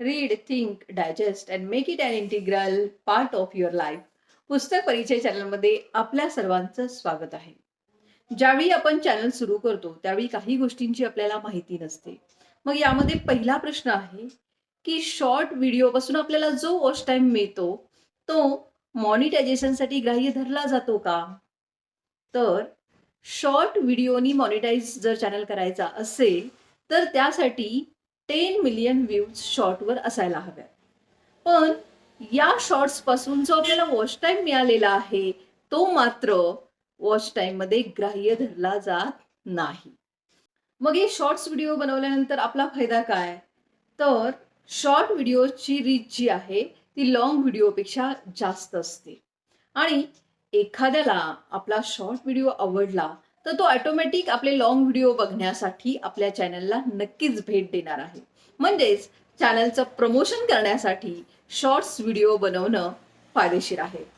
Read think digest and make it an integral part of your life पुस्तक परिचय चॅनलमध्ये आपल्या सर्वांचं स्वागत आहे. ज्यावेळी आपण चॅनल सुरू करतो त्यावेळी काही गोष्टींची आपल्याला माहिती नसते. मग यामध्ये पहिला प्रश्न आहे की शॉर्ट व्हिडिओपासून आपल्याला जो वॉच टाइम मिळतो तो मॉनिटायझेशनसाठी ग्राह्य धरला जातो का? तर शॉर्ट व्हिडिओनी मॉनिटाईज जर चॅनल करायचा असेल तर त्यासाठी टेन मिलियन व्ह्यूज शॉर्टवर असायला हव्या पण या शॉर्ट्सपासून जो आपल्याला वॉच टाइम मिळालेला आहे तो मात्र वॉच टाईममध्ये ग्राह्य धरला जात नाही. मग हे शॉर्ट्स व्हिडिओ बनवल्यानंतर आपला फायदा काय? तर शॉर्ट व्हिडिओची रीच जी आहे ती लॉंग व्हिडिओपेक्षा जास्त असते. आणि एखाद्याला आपला शॉर्ट व्हिडिओ आवडला तर तो ऑटोमॅटिक आपले लॉंग व्हिडिओ बघण्यासाठी आपल्या चॅनलला नक्कीच भेट देणार आहे. म्हणजेच चॅनलचं प्रमोशन करण्यासाठी शॉर्ट्स व्हिडिओ बनवणं फायदेशीर आहे.